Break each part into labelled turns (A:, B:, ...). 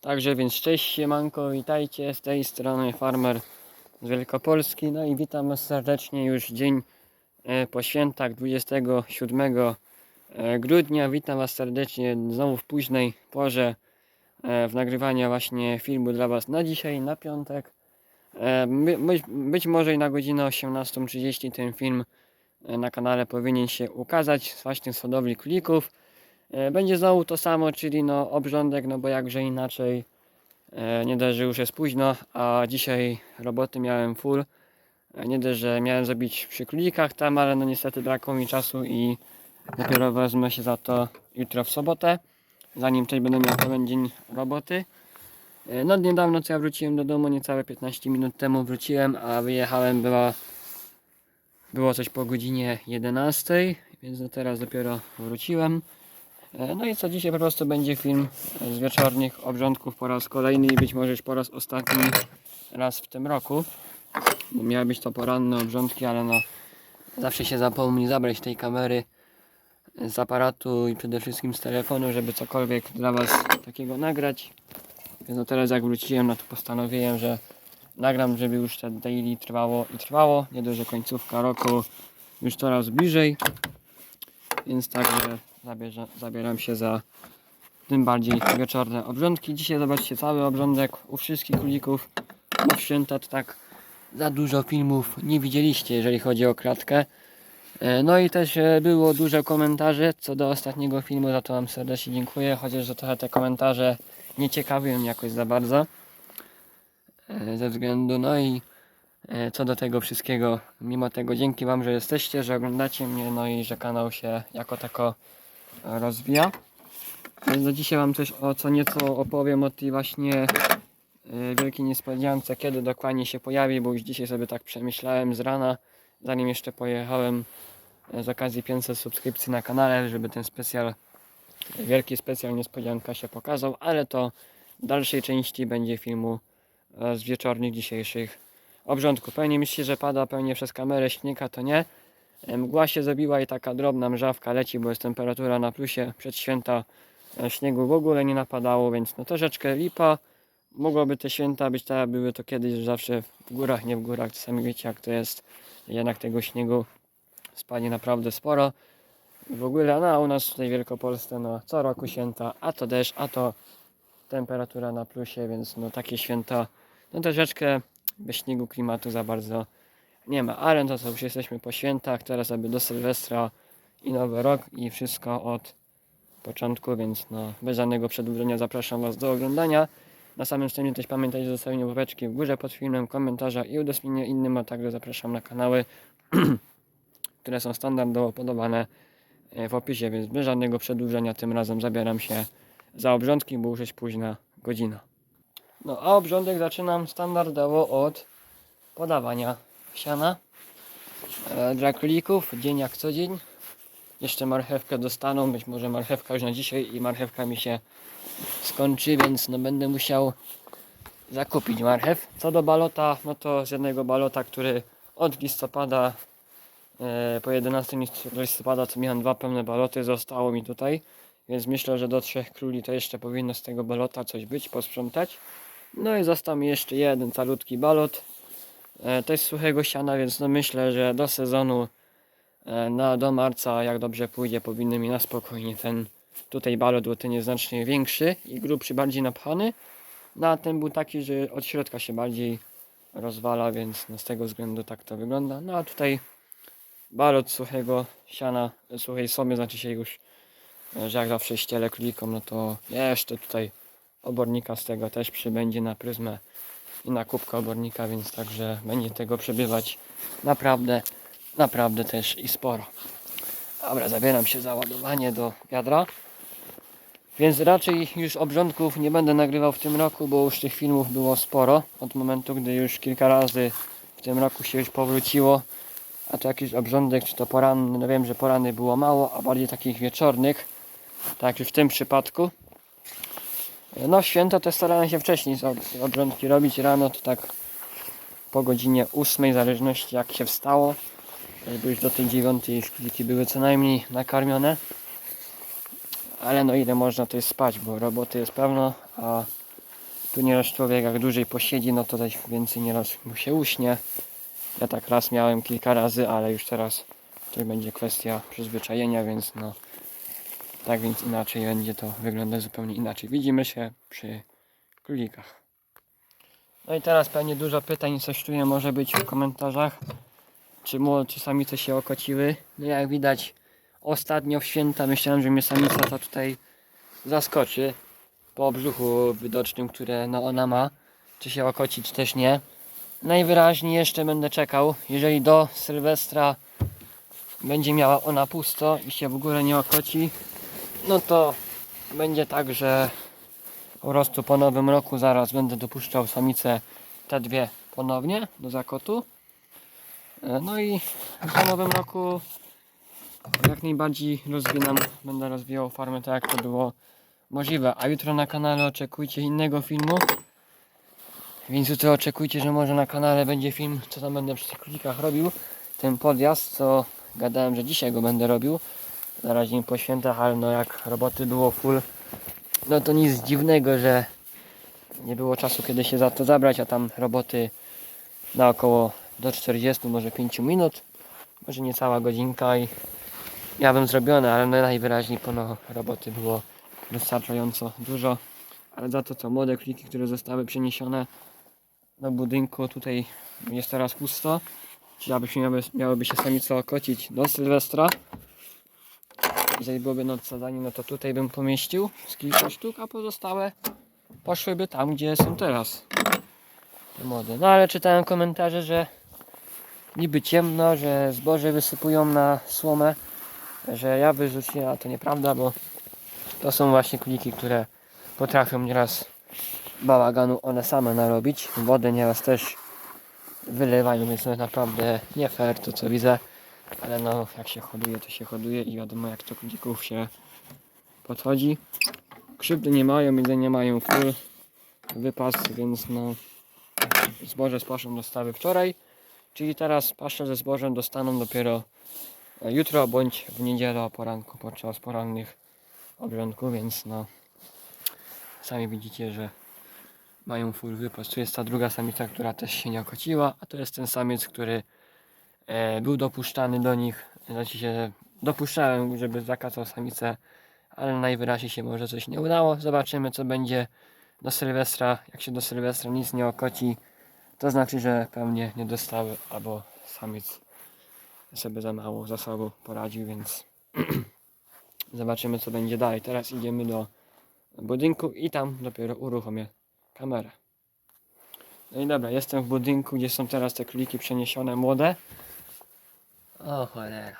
A: Także więc cześć siemanko, witajcie z tej strony farmer z Wielkopolski. No i witam was serdecznie już dzień e, po świętach 27 e, grudnia. Witam was serdecznie znowu w późnej porze e, w nagrywaniu właśnie filmu dla was na dzisiaj, na piątek. Być, być może i na godzinę 18.30 ten film na kanale powinien się ukazać właśnie z hodowli królików. E, Będzie znowu to samo, czyli no obrządek, no bo jakże inaczej. E, Nie dość, że już jest późno, a dzisiaj roboty miałem full. E, Nie dość, że miałem zrobić przy królikach tam, ale no niestety brakło mi czasu i dopiero wezmę się za to jutro w sobotę. Zanim też będę miał pełen dzień roboty. No niedawno co ja wróciłem do domu, niecałe 15 minut temu wróciłem, a wyjechałem była było coś po godzinie 11, więc no teraz dopiero wróciłem. E, No i co dzisiaj po prostu będzie film z wieczornych obrządków po raz kolejny i być może już po raz ostatni raz w tym roku. Bo miały być to poranne obrządki, ale no zawsze się zapomni zabrać tej kamery z aparatu i przede wszystkim z telefonu, żeby cokolwiek dla Was takiego nagrać. Więc no teraz jak wróciłem, no to postanowiłem, że nagram, żeby już te daily trwało i trwało. Nie dość, że końcówka roku już coraz bliżej. Więc także zabierze, zabieram się za tym bardziej wieczorne obrządki. Dzisiaj zobaczcie cały obrządek u wszystkich królików. Bo święta to tak za dużo filmów nie widzieliście, jeżeli chodzi o kratkę. E, No i też e, było dużo komentarzy co do ostatniego filmu, za to Wam serdecznie dziękuję, chociaż że trochę te komentarze nie ciekawią mnie jakoś za bardzo. E, Ze względu, no i co do tego wszystkiego, mimo tego dzięki Wam, że jesteście, że oglądacie mnie, no i że kanał się jako tako rozwija. Więc do dzisiaj Wam coś o co nieco opowiem o tej właśnie e, wielkiej niespodziance, kiedy dokładnie się pojawi, bo już dzisiaj sobie tak przemyślałem z rana, zanim jeszcze pojechałem e, z okazji 500 subskrypcji na kanale, żeby ten specjal, wielki specjal niespodzianka się pokazał, ale to w dalszej części będzie filmu e, z wieczornych dzisiejszych obrządków. Pewnie myślicie, że pada pewnie przez kamerę śniega, to nie. E, Mgła się zrobiła i taka drobna mrzawka leci, bo jest temperatura na plusie. Przed święta e, śniegu w ogóle nie napadało, więc no troszeczkę lipa. Mogłoby te święta być tak, jak były to kiedyś, że zawsze w górach, nie w górach. Czasami wiecie jak to jest. Jednak tego śniegu spadnie naprawdę sporo. W ogóle, no u nas tutaj w Wielkopolsce, no co roku święta, a to deszcz, a to temperatura na plusie, więc no takie święta, no troszeczkę bez śniegu klimatu za bardzo nie ma. Ale to już jesteśmy po świętach, teraz sobie do Sylwestra i Nowy Rok i wszystko od początku, więc no bez żadnego przedłużenia zapraszam Was do oglądania. Na samym wstępie też pamiętajcie o zostawieniu łapeczki w górze pod filmem, komentarza i udostępnienia innym, a także zapraszam na kanały, które są standardowo podawane e, w opisie, więc bez żadnego przedłużenia tym razem zabieram się za obrządki, bo już jest późna godzina. No a obrządek zaczynam standardowo od podawania siana e, dla królików, dzień jak co dzień. Jeszcze marchewkę dostaną, być może marchewka już na dzisiaj i marchewka mi się skończy, więc no będę musiał zakupić marchew. Co do balota, no to z jednego balota, który od listopada e, po 11 list- listopada co miałem dwa pełne baloty, zostało mi tutaj. Więc myślę, że do trzech króli to jeszcze powinno z tego balota coś być, posprzątać. No i został mi jeszcze jeden calutki balot. E, to jest suchego siana, więc no myślę, że do sezonu e, na, do marca, jak dobrze pójdzie, powinny mi na spokojnie ten tutaj balot, bo ten jest znacznie większy i grubszy, bardziej napchany. No a ten był taki, że od środka się bardziej rozwala, więc no z tego względu tak to wygląda. No a tutaj balot suchego siana, suchej somy, znaczy się już, e, że jak zawsze ściele królikom, no to jeszcze tutaj obornika z tego też przybędzie na pryzmę i na kubkę obornika, więc także będzie tego przebywać naprawdę, naprawdę też i sporo. Dobra, zabieram się za ładowanie do wiadra. Więc raczej już obrządków nie będę nagrywał w tym roku, bo już tych filmów było sporo. Od momentu, gdy już kilka razy w tym roku się już powróciło. A to jakiś obrządek, czy to poranny, no wiem, że poranny było mało, a bardziej takich wieczornych. Tak jak w tym przypadku. No święta to starałem się wcześniej obrządki robić. Rano to tak po godzinie 8, w zależności jak się wstało. Żeby już do tej dziewiątej szkliki były co najmniej nakarmione. Ale no ile można to jest spać, bo roboty jest pełno, a Tu nieraz człowiek jak dłużej posiedzi, no to też więcej nieraz mu się uśnie. Ja tak raz miałem kilka razy, ale już teraz to będzie kwestia przyzwyczajenia, więc no tak więc inaczej będzie to wyglądać zupełnie inaczej. Widzimy się przy królikach. No i teraz pewnie dużo pytań coś czuję może być w komentarzach. Czy, mu, czy samice się okociły? No jak widać ostatnio w święta myślałem, że mnie samica to tutaj zaskoczy. Po brzuchu widocznym, które no ona ma. Czy się okoci, czy też nie. Najwyraźniej jeszcze będę czekał. Jeżeli do Sylwestra będzie miała ona pusto i się w ogóle nie okoci, no to będzie tak, że po prostu po nowym roku zaraz będę dopuszczał samice te dwie ponownie do zakotu. E, No i po nowym roku jak najbardziej rozwinam, będę rozwijał farmę tak jak to było możliwe. A jutro na kanale oczekujcie innego filmu. Więc jutro oczekujcie, że może na kanale będzie film, co tam będę przy tych królikach robił. Ten podjazd, co gadałem, że dzisiaj go będę robił. Na razie po świętach, ale no jak roboty było full, no to nic dziwnego, że nie było czasu, kiedy się za to zabrać, a tam roboty na około do 40, może 5 minut, może niecała godzinka i ja bym zrobione, ale no najwyraźniej pono roboty było wystarczająco dużo. Ale za to co młode kliki, które zostały przeniesione do budynku, tutaj jest teraz pusto. Czyli aby miałyby się samice okocić do Sylwestra. Jeżeli byłoby noc-zadanie, no to tutaj bym pomieścił z kilka sztuk, a pozostałe poszłyby tam, gdzie są teraz. Te młode. No ale czytałem komentarze, że niby ciemno, że zboże wysypują na słomę, że ja wyrzuciłem, a to nieprawda, bo to są właśnie króliki, które potrafią nieraz bałaganu one same narobić. Wodę nieraz też wylewają, więc to jest naprawdę nie fair to co widzę. Ale no jak się hoduje to się hoduje i wiadomo jak to królików się podchodzi. Krzywdy nie mają, jedzenie mają full wypas, więc no zboże z paszą dostały wczoraj. Czyli teraz paszę ze zbożem dostaną dopiero e, jutro bądź w niedzielę o poranku podczas porannych obrządków, więc no sami widzicie, że mają full wypas. Tu jest ta druga samica, która też się nie okociła, a to jest ten samiec, który był dopuszczany do nich. Znaczy się dopuszczałem, żeby zakazał samicę, ale najwyraźniej się może coś nie udało. Zobaczymy co będzie do Sylwestra. Jak się do Sylwestra nic nie okoci, to znaczy, że pewnie nie dostały, albo samiec sobie za mało za poradził, więc zobaczymy co będzie dalej. Teraz idziemy do budynku i tam dopiero uruchomię kamerę. No i dobra, jestem w budynku, gdzie są teraz te króliki przeniesione młode. O cholera.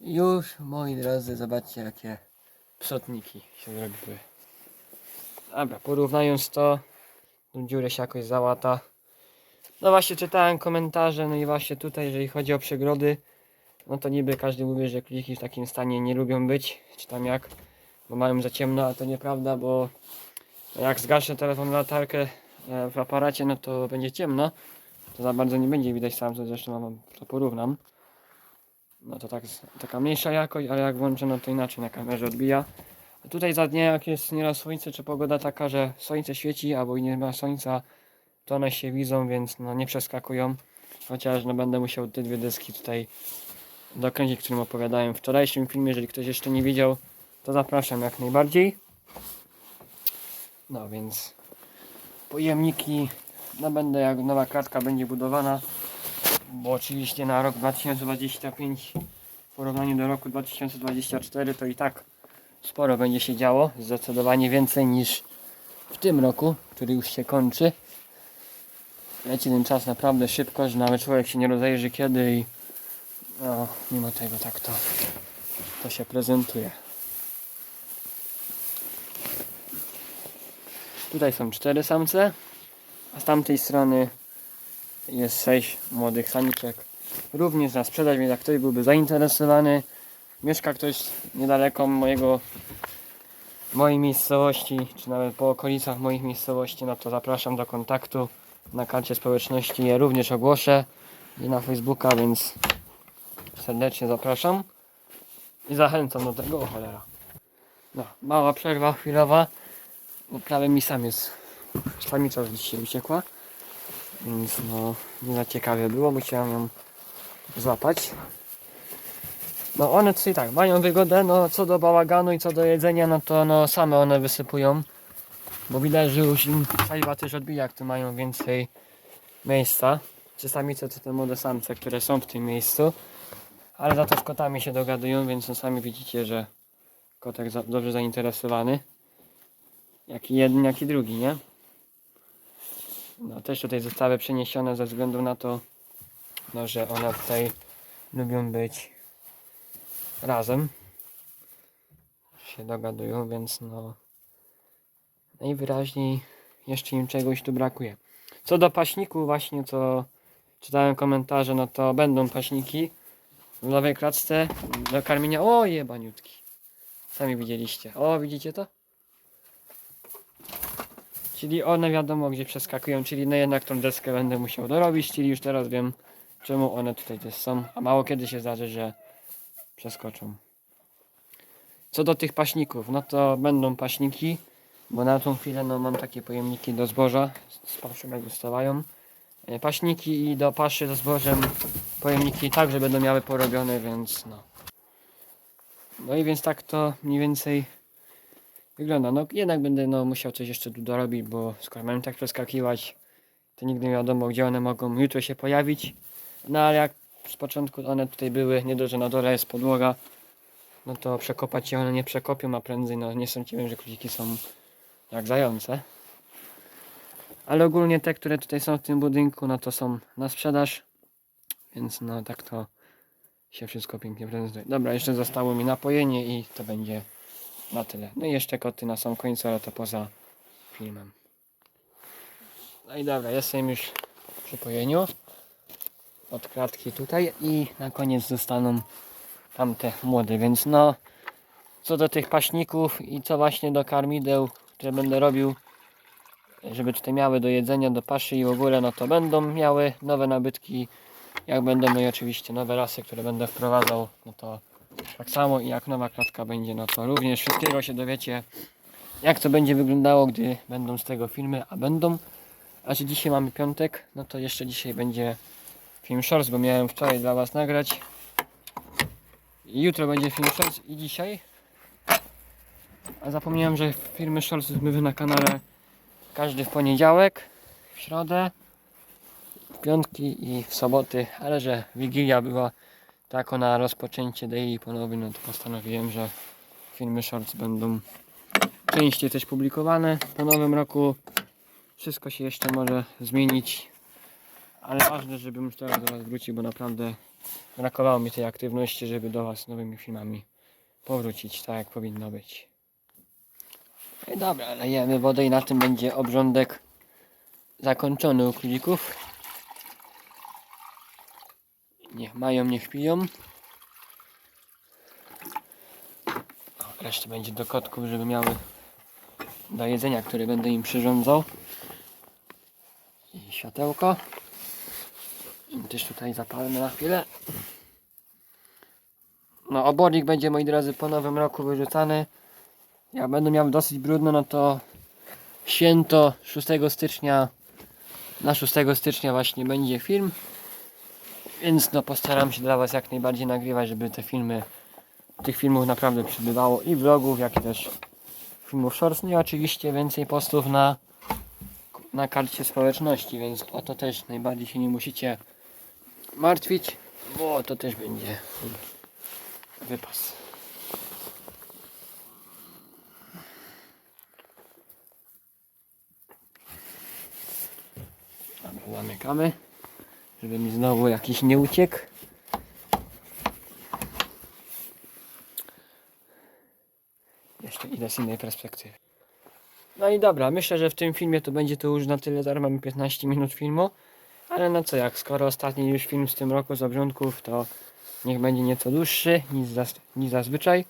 A: Już, moi drodzy, zobaczcie jakie psotniki się zrobiły. Dobra, porównując to, tą dziurę się jakoś załata. No właśnie czytałem komentarze, no i właśnie tutaj, jeżeli chodzi o przegrody, no to niby każdy mówi, że króliki w takim stanie nie lubią być, czy tam jak, bo mają za ciemno, a to nieprawda, bo jak zgaszę telefon latarkę e, w aparacie, no to będzie ciemno, to za bardzo nie będzie widać sam, to zresztą mam, to porównam. No to tak, taka mniejsza jakość, ale jak włączę, no to inaczej na kamerze odbija. A tutaj za dnia, jak jest nieraz słońce, czy pogoda taka, że słońce świeci, albo nie ma słońca, to one się widzą, więc no nie przeskakują. Chociaż no będę musiał te dwie deski tutaj dokręcić, którym opowiadałem w wczorajszym filmie. Jeżeli ktoś jeszcze nie widział, to zapraszam jak najbardziej. No więc pojemniki, no będę jak nowa kratka będzie budowana, bo oczywiście na rok 2025 w porównaniu do roku 2024 to i tak sporo będzie się działo, zdecydowanie więcej niż w tym roku, który już się kończy. Leci ten czas naprawdę szybko, że nawet człowiek się nie rozejrzy kiedy i no, mimo tego tak to, to się prezentuje. Tutaj są cztery samce, a z tamtej strony jest sześć młodych samiczek. Również na sprzedaż, więc jak ktoś byłby zainteresowany, mieszka ktoś niedaleko mojego mojej miejscowości, czy nawet po okolicach moich miejscowości, no to zapraszam do kontaktu na karcie społeczności. Je również ogłoszę i na Facebooka, więc serdecznie zapraszam i zachęcam do tego. O cholera. No, mała przerwa chwilowa. Bo prawie mi sam jest. Już dzisiaj uciekła. Więc no, nie za ciekawie było. Musiałem ją złapać. No one tutaj tak, mają wygodę, no co do bałaganu i co do jedzenia, no to no same one wysypują. Bo widać, że już im saliwa też odbija, tu mają więcej miejsca. Czy samice, czy te młode samce, które są w tym miejscu. Ale za to z kotami się dogadują, więc no sami widzicie, że kotek dobrze zainteresowany. Jak i jeden, jak i drugi, nie? No też tutaj zostały przeniesione ze względu na to, no, że one tutaj lubią być razem. Się dogadują, więc no najwyraźniej jeszcze im czegoś tu brakuje. Co do paśniku właśnie, co czytałem komentarze, no to będą paśniki w nowej klatce do karmienia. O jebaniutki. Sami widzieliście. O, widzicie to? Czyli one wiadomo gdzie przeskakują, czyli no jednak tą deskę będę musiał dorobić, czyli już teraz wiem czemu one tutaj też są, a mało kiedy się zdarzy, że przeskoczą. Co do tych paśników, no to będą paśniki, bo na tą chwilę no mam takie pojemniki do zboża, z paszą jak dostawają. E, Paśniki i do paszy ze zbożem pojemniki także będą miały porobione, więc no. No i więc tak to mniej więcej wygląda. No jednak będę no, musiał coś jeszcze tu dorobić, bo skoro mają tak przeskakiwać, to nigdy nie wiadomo gdzie one mogą jutro się pojawić. No ale jak z początku one tutaj były, nie dość, że na dole jest podłoga, no to przekopać się one nie przekopią, a prędzej no nie sądziłem, że króliki są jak zające. Ale ogólnie te, które tutaj są w tym budynku, no to są na sprzedaż. Więc no tak to się wszystko pięknie prezentuje. Dobra, jeszcze zostało mi napojenie i to będzie na tyle. No i jeszcze koty na sam końcu, ale to poza filmem. No i dobra, jestem już przy pojeniu. Od klatki tutaj i na koniec zostaną tamte młode, więc no co do tych paśników i co właśnie do karmideł, które będę robił, żeby tutaj miały do jedzenia, do paszy i w ogóle, no to będą miały nowe nabytki, jak będą, no i oczywiście nowe rasy, które będę wprowadzał, no to tak samo i jak nowa klatka będzie, no to również wszystkiego się dowiecie, jak to będzie wyglądało, gdy będą z tego filmy, a będą. A dzisiaj mamy piątek, no to jeszcze dzisiaj będzie film shorts, bo miałem wczoraj dla Was nagrać. I jutro będzie film shorts i dzisiaj. A zapomniałem, że filmy shorts były na kanale każdy w poniedziałek, w środę, w piątki i w soboty, ale że Wigilia była tako na rozpoczęcie daily ponownie, no to postanowiłem, że filmy shorts będą częściej też publikowane po nowym roku. Wszystko się jeszcze może zmienić, ale ważne, żebym już teraz do Was wrócił, bo naprawdę brakowało mi tej aktywności, żeby do Was nowymi filmami powrócić, tak jak powinno być. No i dobra, lejemy wodę i na tym będzie obrządek zakończony u królików. Niech mają, niech piją. O, Resztę będzie do kotków, żeby miały do jedzenia, które będę im przyrządzał. I światełko. I też tutaj zapalmy na chwilę. No obornik będzie moi drodzy po nowym roku wyrzucany. Jak będę miał dosyć brudno, no to święto 6 stycznia na 6 stycznia właśnie będzie film. Więc no postaram się dla Was jak najbardziej nagrywać, żeby te filmy, tych filmów naprawdę przybywało i vlogów, jak i też filmów shorts. No i oczywiście więcej postów na, na karcie społeczności, więc o to też najbardziej się nie musicie martwić, bo to też będzie wypas. Dobra, Zamykamy, żeby mi znowu jakiś nie uciekł. Jeszcze idę z innej perspektywy. No i dobra, myślę, że w tym filmie to będzie to już na tyle, zaraz mamy 15 minut filmu. Ale no co jak, skoro ostatni już film z tym roku z obrządków, to niech będzie nieco dłuższy niż, zas niż zazwyczaj.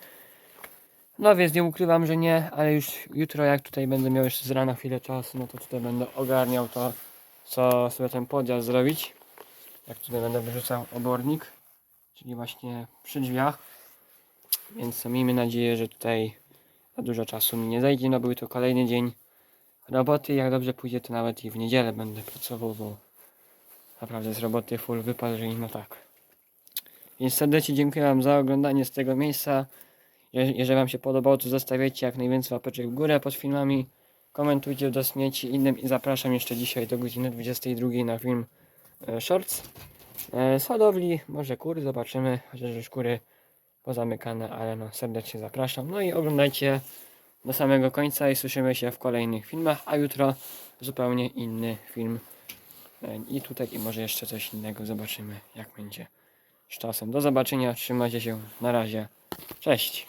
A: No więc nie ukrywam, że nie, ale już jutro jak tutaj będę miał jeszcze z rana chwilę czasu, no to tutaj będę ogarniał to, co sobie ten podjazd zrobić. Jak tutaj będę wyrzucał obornik, czyli właśnie przy drzwiach. Więc miejmy nadzieję, że tutaj za dużo czasu mi nie zajdzie, no był to kolejny dzień roboty. Jak dobrze pójdzie, to nawet i w niedzielę będę pracował, bo naprawdę z roboty full wypadł, że no tak. Więc serdecznie dziękuję Wam za oglądanie z tego miejsca. Je- Jeżeli Wam się podobało, to zostawiajcie jak najwięcej łapeczek w górę pod filmami. Komentujcie, udostępniajcie innym i zapraszam jeszcze dzisiaj do godziny 22 na film Shorts. E, z hodowli, może kury, zobaczymy, chociaż już kury pozamykane, ale no serdecznie zapraszam. No i oglądajcie do samego końca i słyszymy się w kolejnych filmach, a jutro zupełnie inny film. E, I tutaj i może jeszcze coś innego zobaczymy jak będzie z czasem. Do zobaczenia, trzymajcie się, na razie, cześć!